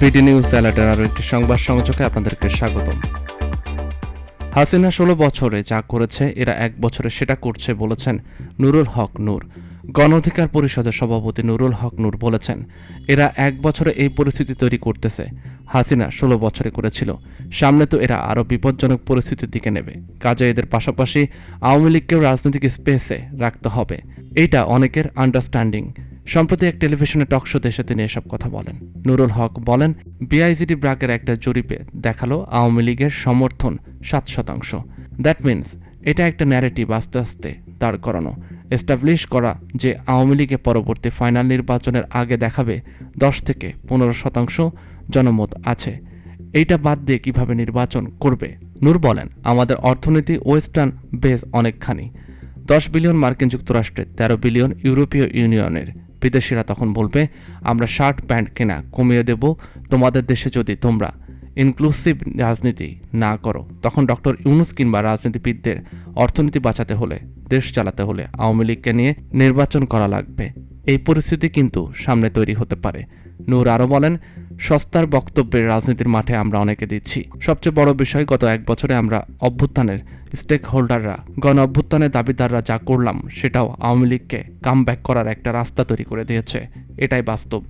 BD news অ্যালার্টের আরও একটি সংবাদ সংযোগে আপনাদেরকে স্বাগতম। হাসিনা ষোলো বছরে যা করেছে, এরা এক বছরে সেটা করছে বলেছেন নুরুল হক নূর। গণ অধিকার পরিষদের সভাপতি নুরুল হক নূর বলেছেন, এরা এক বছরে এই পরিস্থিতি তৈরি করতেছে। হাসিনা ষোলো বছরে করেছিল, সামনে তো এরা আরও বিপজ্জনক পরিস্থিতির দিকে নেবে। কাজে এদের পাশাপাশি আওয়ামী লীগকেও রাজনৈতিক স্পেসে রাখতে হবে। এটা অনেকের আন্ডারস্ট্যান্ডিং। সম্প্রতি এক টেলিভিশনে টক শোতে এসে তিনি এসব কথা বলেন। নুরুল হক বলেন বিআইজিডি ব্রাকের একটা জরিপে দেখাল আওয়ামী লীগের সমর্থন সাত শতাংশ। দ্যাট মিন্স এটা একটা ন্যারেটিভ আস্তে আস্তে দাঁড় করানো। এস্টাবলিশ করা যে আওয়ামী লীগে পরবর্তী ফাইনাল নির্বাচনের আগে দেখাবে দশ থেকে পনেরো শতাংশ জনমত আছে। এইটা বাদ দিয়ে কীভাবে নির্বাচন করবে? নূর বলেন, আমাদের অর্থনীতি ওয়েস্টার্ন বেস অনেকখানি। দশ বিলিয়ন মার্কিন যুক্তরাষ্ট্রের তেরো বিলিয়ন ইউরোপীয় ইউনিয়নের বিদেশিরা তখন বলবে, আমরা শার্ট, প্যান্ট কেনা, কমিয়ে দেব। তোমাদের দেশে যদি তোমরা ইনক্লুসিভ রাজনীতি না করো, তখন ডক্টর ইউনুস কিংবা রাজনীতিবিদদের অর্থনীতি বাঁচাতে হলে, দেশ চালাতে হলে আওয়ামী লীগকে নিয়ে নির্বাচন করা লাগবে। এই পরিস্থিতি কিন্তু সামনে তৈরি হতে পারে। নূর আরও বলেন, সস্তার বক্তব্যের রাজনীতির মাঠে আমরা অনেকে দিচ্ছি। সবচেয়ে বড় বিষয়, গত এক বছরে আমরা অভ্যুত্থানের স্টেক হোল্ডাররা গণ অভ্যুত্থানের দাবিদাররা যা করলাম, সেটাও আওয়ামী লীগকে কাম করার একটা রাস্তা তৈরি করে দিয়েছে। এটাই বাস্তব।